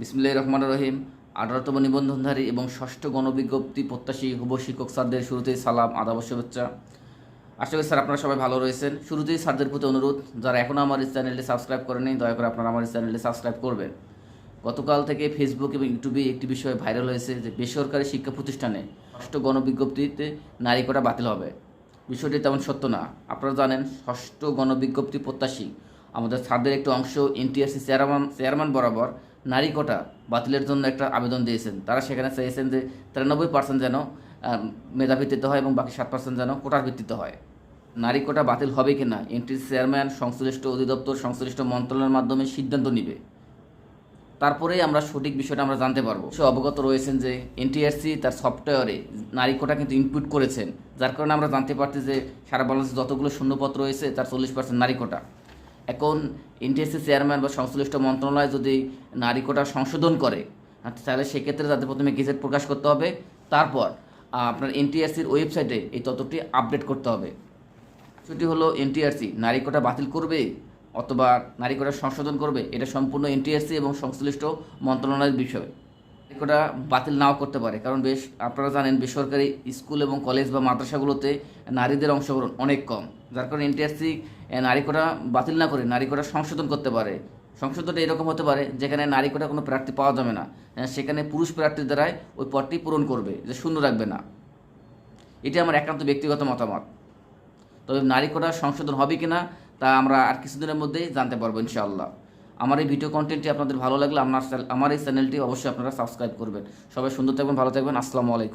বিসমুল্লাহ রহমান রহিম। আঠারোতম নিবন্ধনধারী এবং ষষ্ঠ গণবিজ্ঞপ্তি প্রত্যাশী হুব শিক্ষক স্যারদের শুরুতেই সালাম, আদাব শুভেচ্ছা। আশা করি স্যার আপনারা সবাই ভালো রয়েছেন। শুরুতেই স্যারদের প্রতি অনুরোধ, যারা এখনও আমার এই চ্যানেলটি সাবস্ক্রাইব করেনি দয়া করে আপনারা আমার এই চ্যানেলটি সাবস্ক্রাইব করবেন। গতকাল থেকে ফেসবুক এবং ইউটিউবে একটি বিষয় ভাইরাল হয়েছে যে বেসরকারি শিক্ষা প্রতিষ্ঠানে ষষ্ঠ গণবিজ্ঞপ্তিতে নারী কোটা বাতিল হবে। বিষয়টি তেমন সত্য না। আপনারা জানেন, ষষ্ঠ গণবিজ্ঞপ্তি প্রত্যাশী আমাদের ছাত্রদের একটি অংশ এনটিআরসি চেয়ারম্যান চেয়ারম্যান বরাবর নারী কোটা বাতিলের জন্য একটা আবেদন দিয়েছেন। তারা সেখানে চেয়েছেন যে তিরানব্বই পার্সেন্ট যেন মেধা ভিত্তিতে হয় এবং বাকি সাত পার্সেন্ট যেন কোটার ভিত্তিতে হয়। নারী কোটা বাতিল হবে কিনা এনটিআরসি চেয়ারম্যান, সংশ্লিষ্ট অধিদপ্তর, সংশ্লিষ্ট মন্ত্রণালয়ের মাধ্যমে সিদ্ধান্ত নিবে। তারপরেই আমরা সঠিক বিষয়টা আমরা জানতে পারব। সে অবগত রয়েছেন যে এনটিআরসি তার সফটওয়্যারে নারী কোটা কিন্তু ইনপুট করেছেন, যার কারণে আমরা জানতে পারছি যে সারা বাংলাদেশে যতগুলো শূন্যপত্র রয়েছে, তার চল্লিশ পার্সেন্ট নারী কোটা। এখন এনটিএসসি চেয়ারম্যান বা সংশ্লিষ্ট মন্ত্রণালয় যদি নারী কোটা সংশোধন করে তাহলে সেক্ষেত্রে তাদের প্রথমে গেজেট প্রকাশ করতে হবে। তারপর আপনার এনটিআরসির ওয়েবসাইটে এই তথ্যটি আপডেট করতে হবে। সেটি হলো এনটিআরসি, নারী কোটা বাতিল করবে অথবা নারী কোটা সংশোধন করবে, এটা সম্পূর্ণ এনটিআরসি এবং সংশ্লিষ্ট মন্ত্রণালয়ের বিষয়। কোটা বাতিল নাও করতে পারে। কারণ বেশ, আপনারা জানেন বেসরকারি স্কুল এবং কলেজ বা মাদ্রাসাগুলোতে নারীদের অংশগ্রহণ অনেক কম। যার কারণে এনটিআরসি নারী কোটা বাতিল না করে নারী কোটা সংশোধন করতে পারে। সংশোধনটা এরকম হতে পারে যেখানে নারী কোটা কোনো প্রার্থী পাওয়া যাবে না। সেখানে পুরুষ প্রার্থীর দ্বারাই ওই পদটি পূরণ করবে, যে শূন্য রাখবে না। এটি আমার একান্ত ব্যক্তিগত মতামত। তবে নারী কোটা সংশোধন হবে কিনা তা আমরা আর কিছুদিনের মধ্যেই জানতে পারব ইনশাআল্লাহ। আমার এই ভিডিও কন্টেন্টটি আপনাদের ভালো লাগলে আমার আমার এই চ্যানেলটি অবশ্যই আপনারা সাবস্ক্রাইব করবেন। সবাই সুন্দর থাকবেন, ভালো থাকবেন। আসসালামু আলাইকুম।